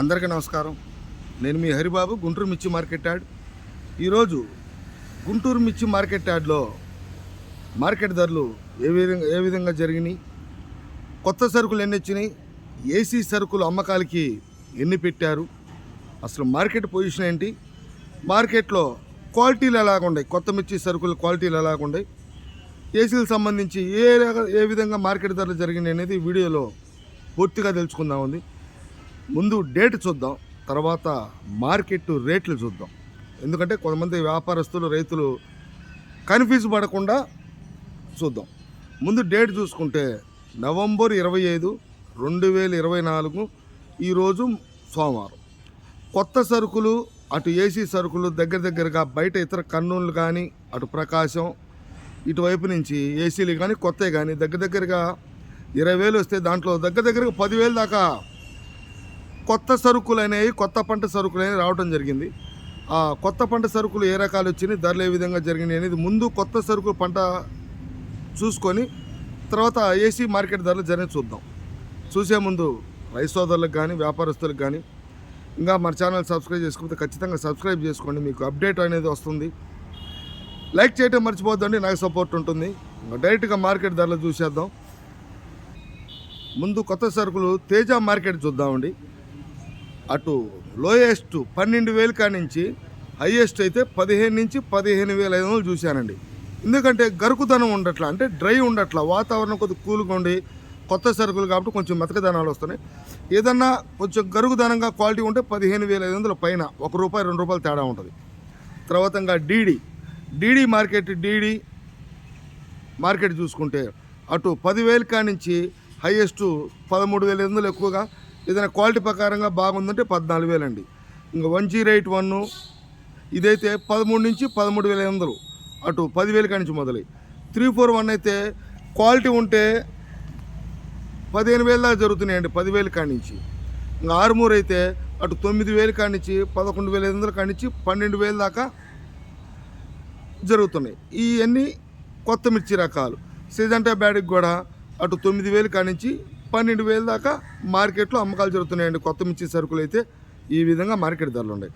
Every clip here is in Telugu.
అందరికీ నమస్కారం. నేను మీ హరిబాబు గుంటూరు మిర్చి మార్కెట్ యార్డ్ ఈరోజు గుంటూరు మిర్చి మార్కెట్ యార్డ్లో మార్కెట్ ధరలు ఏ విధంగా ఏ విధంగా జరిగినాయి? కొత్త సరుకులు ఎన్ని వచ్చినాయి? ఏసీ సరుకులు అమ్మకాలకి ఎన్ని పెట్టారు? అసలు మార్కెట్ పొజిషన్ ఏంటి? మార్కెట్లో క్వాలిటీలు ఎలాగుండయి కొత్త మిర్చి సరుకుల క్వాలిటీలు ఎలాగుండయి ఏసీలకు సంబంధించి ఏ ఏ విధంగా మార్కెట్ ధరలు జరిగినాయి అనేది వీడియోలో పూర్తిగా తెలుసుకుందాం ఉంది. ముందు డేట్ చూద్దాం తర్వాత మార్కెట్ రేట్లు చూద్దాం. ఎందుకంటే కొంతమంది వ్యాపారస్తులు రైతులు కన్ఫ్యూజ్ పడకుండా చూద్దాం. ముందు డేట్ చూసుకుంటే నవంబర్ ఇరవై ఐదు రెండు వేల ఇరవై నాలుగు ఈరోజు సోమవారం. కొత్త సరుకులు అటు ఏసీ సరుకులు దగ్గర దగ్గరగా బయట ఇతర కర్నూలు కానీ అటు ప్రకాశం ఇటువైపు నుంచి ఏసీలు కానీ కొత్తవి కానీ దగ్గర దగ్గరగా ఇరవై వేలు వస్తే దాంట్లో దగ్గర దగ్గరగా పదివేలు దాకా కొత్త సరుకులు అనేవి కొత్త పంట సరుకులు అనేవి రావడం జరిగింది. ఆ కొత్త పంట సరుకులు ఏ రకాలు వచ్చినాయి ధరలు ఏ విధంగా జరిగినాయి అనేది ముందు కొత్త సరుకులు పంట చూసుకొని తర్వాత ఏసీ మార్కెట్ ధరలు జరిగి చూద్దాం. చూసే ముందు రైతు సోదరులకు కానీ వ్యాపారస్తులకు కానీ ఇంకా మన ఛానల్ సబ్స్క్రైబ్ చేసుకుంటే ఖచ్చితంగా సబ్స్క్రైబ్ చేసుకోండి. మీకు అప్డేట్ అనేది వస్తుంది. లైక్ చేయటం మర్చిపోద్దండి నాకు సపోర్ట్ ఉంటుంది. డైరెక్ట్గా మార్కెట్ ధరలు చూసేద్దాం. ముందు కొత్త సరుకులు తేజ మార్కెట్ చూద్దామండి. అటు లోయెస్ట్ పన్నెండు వేలు కానించి హైయెస్ట్ అయితే పదిహేను నుంచి పదిహేను వేల ఐదు వందలు చూశానండి. ఎందుకంటే గరుకుదనం ఉండట్లా అంటే డ్రై ఉండట్లా వాతావరణం కొద్దిగా కూల్గా ఉండి కొత్త సరుకులు కాబట్టి కొంచెం మెతకదనాలు వస్తున్నాయి. ఏదన్నా కొంచెం గరుగుదనంగా క్వాలిటీ ఉంటే పదిహేను వేల ఐదు వందల పైన ఒక రూపాయి రెండు రూపాయలు తేడా ఉంటుంది. తర్వాత ఇంకా DD DD market DD market చూసుకుంటే అటు పదివేలు నుంచి హైయెస్ట్ పదమూడు వేల ఐదు వందలు ఎక్కువగా ఏదైనా క్వాలిటీ ప్రకారంగా బాగుందంటే పద్నాలుగు వేలండి. ఇంకా వన్ జీరో ఎయిట్ వన్ ఇదైతే పదమూడు నుంచి పదమూడు వేల ఐదు వందలు. అటు పదివేల కానించి మొదలై. త్రీ ఫోర్ వన్ అయితే క్వాలిటీ ఉంటే పదిహేను వేల దాకా జరుగుతున్నాయండి పదివేల కానించి ఇంకా ఆరుమూరు అయితే అటు తొమ్మిది వేలు కానించి పదకొండు వేల ఐదు వందలు కానించి పన్నెండు వేలు దాకా జరుగుతున్నాయి. ఇవన్నీ కొత్త మిర్చి రకాలు. సిజంటా బ్యాడ్కి కూడా అటు తొమ్మిది వేలు కానించి పన్నెండు వేలు దాకా మార్కెట్లో అమ్మకాలు జరుగుతున్నాయండి. కొత్త మిర్చి సరుకులు అయితే ఈ విధంగా మార్కెట్ ధరలు ఉన్నాయి.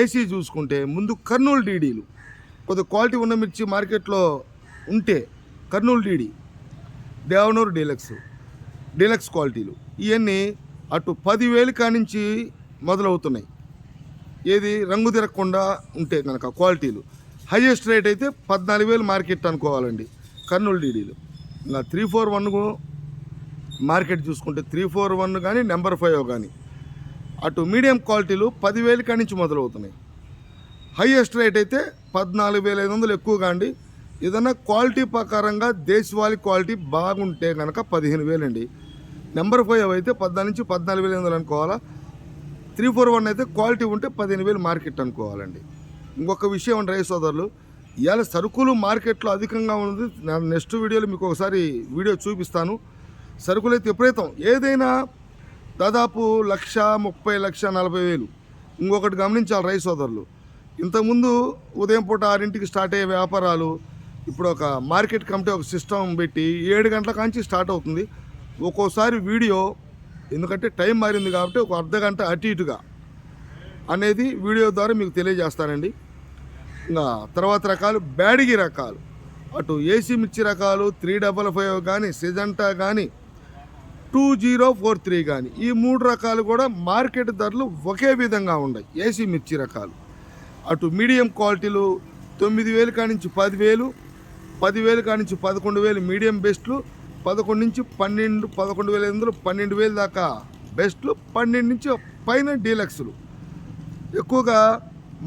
ఏసీ చూసుకుంటే ముందు కర్నూలు డీడీలు. కొద్ది క్వాలిటీ ఉన్న మిర్చి మార్కెట్లో ఉంటే Kurnool DD Devanuru deluxe deluxe క్వాలిటీలు. ఇవన్నీ అటు పదివేలు కానించి మొదలవుతున్నాయి. ఏది రంగు తిరగకుండా ఉంటే కనుక క్వాలిటీలు. హైయెస్ట్ రేట్ అయితే పద్నాలుగు వేలు మార్కెట్ అనుకోవాలండి. కర్నూలు డీడీలు. ఇంకా త్రీ ఫోర్ వన్ మార్కెట్ చూసుకుంటే త్రీ ఫోర్ వన్ కానీ నెంబర్ ఫైవ్ కానీ. అటు మీడియం క్వాలిటీలు పదివేలు కాడి నుంచి మొదలవుతున్నాయి. హైయెస్ట్ రేట్ అయితే పద్నాలుగు వేల ఐదు వందలు ఎక్కువగా అండి ఏదన్నా క్వాలిటీ ప్రకారంగా దేశవాళీ క్వాలిటీ బాగుంటే కనుక పదిహేను వేలండి. నెంబర్ ఫైవ్ అయితే పద్నాలుగు నుంచి పద్నాలుగు వేల ఐదు వందలు అనుకోవాలా. త్రీ ఫోర్ వన్ అయితే క్వాలిటీ ఉంటే పదిహేను వేలు మార్కెట్ అనుకోవాలండి. ఇంకొక విషయం అండి రైస్ సోదరులు ఇవాళ సరుకులు మార్కెట్లో అధికంగా ఉంది నా నెక్స్ట్ వీడియోలో మీకు ఒకసారి వీడియో చూపిస్తాను. సరుకులైతే విపరీతం. ఏదైనా దాదాపు లక్ష ముప్పై లక్ష నలభై వేలు. ఇంకొకటి గమనించాలి రైస్ సోదరులు. ఇంతకుముందు ఉదయం పూట ఆరింటికి స్టార్ట్ అయ్యే వ్యాపారాలు ఇప్పుడు ఒక మార్కెట్ కమిటీ ఒక సిస్టమ్ పెట్టి ఏడు గంటల కాంచి స్టార్ట్ అవుతుంది. ఒక్కోసారి వీడియో ఎందుకంటే టైం మారింది కాబట్టి ఒక అర్ధ గంట అటు ఇటుగా అనేది వీడియో ద్వారా మీకు తెలియజేస్తానండి. ఇంకా తర్వాత రకాలు బ్యాడిగి రకాలు. అటు ఏసీ మిర్చి రకాలు త్రీ డబల్ ఫైవ్ కానీ సిజంటా కానీ టూ జీరో ఫోర్ త్రీ కానీ ఈ మూడు రకాలు కూడా మార్కెట్ ధరలు ఒకే విధంగా ఉన్నాయి ఏసీ మిర్చి రకాలు. అటు మీడియం క్వాలిటీలు తొమ్మిది వేలు కానించి పదివేలు పదివేలు కానించి పదకొండు వేలు మీడియం బెస్ట్లు పదకొండు నుంచి పన్నెండు పదకొండు వేల ఎనిమిదిలో పన్నెండు వేలు దాకా బెస్ట్లు పన్నెండు నుంచి పైన డీలక్స్లు. ఎక్కువగా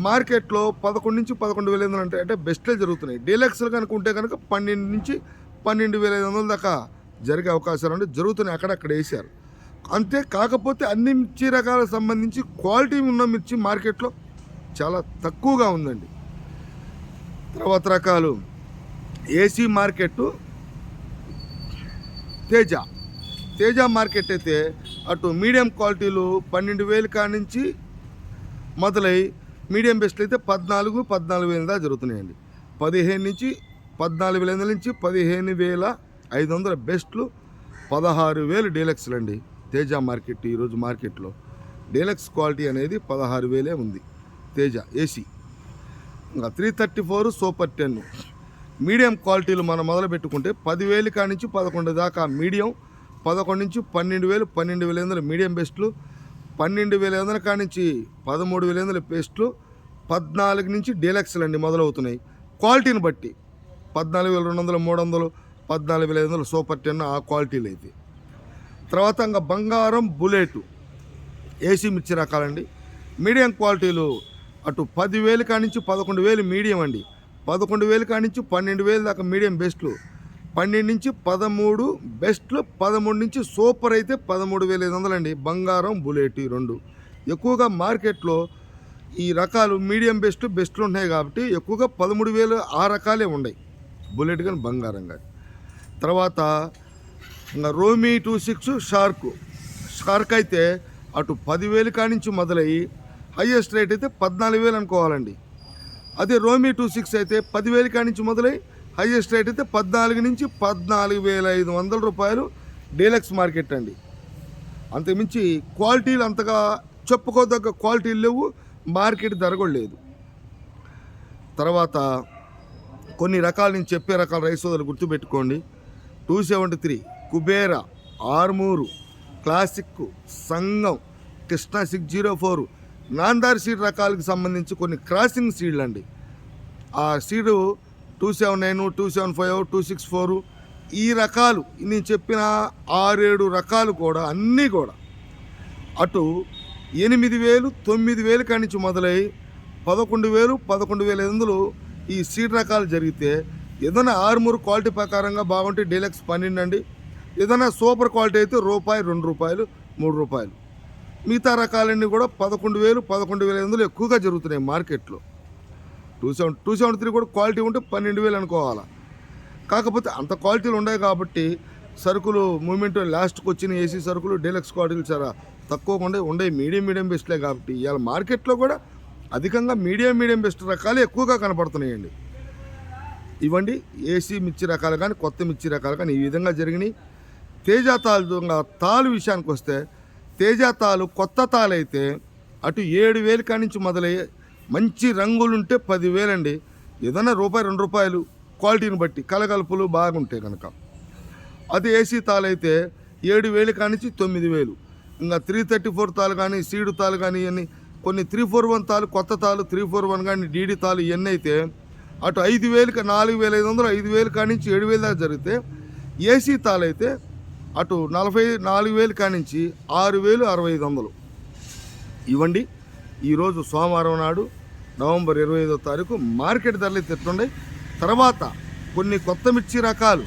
మార్కెట్లో పదకొండు నుంచి పదకొండు వేల ఎనిమిది అంటే అంటే బెస్ట్లే జరుగుతున్నాయి. డీలక్స్లు కనుక ఉంటే కనుక పన్నెండు నుంచి పన్నెండు వేల ఐదు వందల దాకా జరిగే అవకాశాలు అంటే జరుగుతున్నాయి. అక్కడక్కడ వేశారు. అంతే కాకపోతే అన్ని మిర్చి రకాలకు సంబంధించి క్వాలిటీ ఉన్న మిర్చి మార్కెట్లో చాలా తక్కువగా ఉందండి. తర్వాత రకాలు. AC market Teja. Teja market అయితే అటు మీడియం క్వాలిటీలు పన్నెండు వేలు కానించి మొదలై మీడియం బెస్ట్లు అయితే పద్నాలుగు పద్నాలుగు వేల దాకా జరుగుతున్నాయండి. పదిహేను నుంచి పద్నాలుగు వేల నుంచి పదిహేను వేల ఐదు వందల బెస్ట్లు పదహారు వేలు డీలక్స్లు అండి. తేజ మార్కెట్ ఈరోజు మార్కెట్లో. డీలక్స్ క్వాలిటీ అనేది పదహారు వేలే ఉంది. తేజ ఏసీ. ఇంకా three thirty four super ten. Medium క్వాలిటీలు మనం మొదలు పెట్టుకుంటే పదివేలు కానించి పదకొండు దాకా మీడియం పదకొండు నుంచి పన్నెండు వేలు పన్నెండు వేల ఐదు మీడియం బెస్ట్లు పన్నెండు వేల ఐదు కాడి నుంచి పదమూడు వేల ఐదు బెస్ట్లు పద్నాలుగు నుంచి డీలక్స్లు అండి మొదలవుతున్నాయి. క్వాలిటీని బట్టి పద్నాలుగు వేల రెండు వందలు మూడు వందలు పద్నాలుగు వేల ఐదు వందలు సూపర్ టెన్ ఆ క్వాలిటీలు అయితే తర్వాత ఇంకా బంగారం బుల్లెట్ ఏసీ మిర్చి రకాలండి. మీడియం క్వాలిటీలు అటు పదివేలు కానించి పదకొండు వేలు మీడియం అండి. పదకొండు వేలు కానించి పన్నెండు వేలు దాకా మీడియం బెస్ట్లు. పన్నెండు నుంచి పదమూడు బెస్ట్లు పదమూడు నుంచి సూపర్ అయితే పదమూడు వేల ఐదు వందలు అండి. బంగారం బుల్లెట్ ఈ రెండు. ఎక్కువగా మార్కెట్లో ఈ రకాలు మీడియం బెస్ట్ బెస్ట్లు ఉన్నాయి కాబట్టి ఎక్కువగా పదమూడు వేలు ఆ రకాలే ఉన్నాయి. బుల్లెట్ కానీ బంగారం కానీ. తర్వాత ఇంకా రోమీ టూ సిక్స్ షార్క్. షార్క్ అయితే అటు పదివేలు కానించి మొదలయ్యి హయ్యెస్ట్ రేట్ అయితే పద్నాలుగు వేలు అనుకోవాలండి. అదే రోమీ టూ సిక్స్ అయితే పదివేలు కానించి మొదలై హయ్యెస్ట్ రేట్ అయితే పద్నాలుగు నుంచి పద్నాలుగు వేల ఐదు వందల రూపాయలు డీలక్స్ మార్కెట్ అండి. అంతకుమించి క్వాలిటీలు అంతగా చెప్పుకోదగ్గ క్వాలిటీలు లేవు మార్కెట్ ధర కూడా లేదు. తర్వాత కొన్ని రకాలు నేను చెప్పే రకాల రైస్ సోదరులు గుర్తుపెట్టుకోండి. Two seventy three Kubera Armur classic Sangam Krishna six zero four Nandar seed రకాలకు సంబంధించి కొన్ని క్రాసింగ్ సీడ్లు అండి ఆ seed two seven nine two seven five two six four ఈ రకాలు నేను చెప్పిన ఆరేడు రకాలు కూడా అన్నీ కూడా అటు ఎనిమిది వేలు తొమ్మిది వేలు కానించి మొదలై పదకొండు వేలు పదకొండు వేల ఐదు వందలు ఈ సీడ్ రకాలు జరిగితే ఏదైనా ఆరుమూరు క్వాలిటీ ప్రకారంగా బాగుంటే డీలక్స్ పన్నెండు అండి ఏదైనా సూపర్ క్వాలిటీ అయితే రూపాయి రెండు రూపాయలు మూడు రూపాయలు. మిగతా రకాలన్నీ కూడా పదకొండు వేలు పదకొండు వేల ఐదు ఎక్కువగా జరుగుతున్నాయి మార్కెట్లో. Two seven two seventy three కూడా క్వాలిటీ ఉంటే పన్నెండు వేలు అనుకోవాలా. కాకపోతే అంత క్వాలిటీలు ఉన్నాయి కాబట్టి సరుకులు మూమెంట్ లాస్ట్కి వచ్చిన ఏసీ సరుకులు డీలక్స్ క్వాలిటీలు చాలా తక్కువగా ఉండే ఉండే మీడియం మీడియం బెస్ట్లే కాబట్టి ఇవాళ మార్కెట్లో కూడా అధికంగా మీడియం మీడియం బెస్ట్ రకాలు ఎక్కువగా కనపడుతున్నాయండి. ఇవ్వండి. ఏసీ మిర్చి రకాలు కానీ కొత్త మిర్చి రకాలు కానీ ఈ విధంగా జరిగినాయి. తేజ తాలు దొంగ తాలు విషయానికి వస్తే తేజ తాలు కొత్త తాలు అయితే అటు ఏడు వేలు కానించి మొదలయ్యే మంచి రంగులుంటే పదివేలండి ఏదైనా రూపాయి రెండు రూపాయలు క్వాలిటీని బట్టి కలగలుపులు బాగుంటాయి కనుక. అది ఏసీ తాలు అయితే ఏడు వేలు కానించి తొమ్మిది వేలు. ఇంకా త్రీ థర్టీ ఫోర్ తాలు కానీ సీడు తాలు కానీ ఇవన్నీ కొన్ని త్రీ ఫోర్ వన్ తాలు కొత్త తాలు త్రీ ఫోర్ వన్ కానీ డీడీ తాలు ఇవన్నీ అయితే అటు ఐదు వేలకి నాలుగు వేల ఐదు వందలు ఐదు వేలు కానించి ఏడు వేలు దాకా జరిగితే ఏసీ తాలు అటు నలభై నాలుగు వేలు కానించి ఆరు వేలు అరవై ఐదు వందలు. ఇవ్వండి. ఈరోజు సోమవారం నాడు నవంబర్ ఇరవై ఐదో తారీఖు మార్కెట్ ధరలు తిట్టుండే తర్వాత కొన్ని కొత్త మిర్చి రకాలు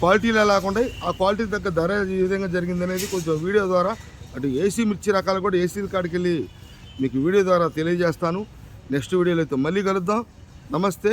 క్వాలిటీలు ఎలాగుంటాయి ఆ క్వాలిటీ తగ్గ ధర ఏ విధంగా జరిగింది అనేది కొంచెం వీడియో ద్వారా అటు ఏసీ మిర్చి రకాలు కూడా ఏసీ కాడికి వెళ్ళి మీకు వీడియో ద్వారా తెలియజేస్తాను. నెక్స్ట్ వీడియోలో అయితే మళ్ళీ కలుద్దాం. నమస్తే.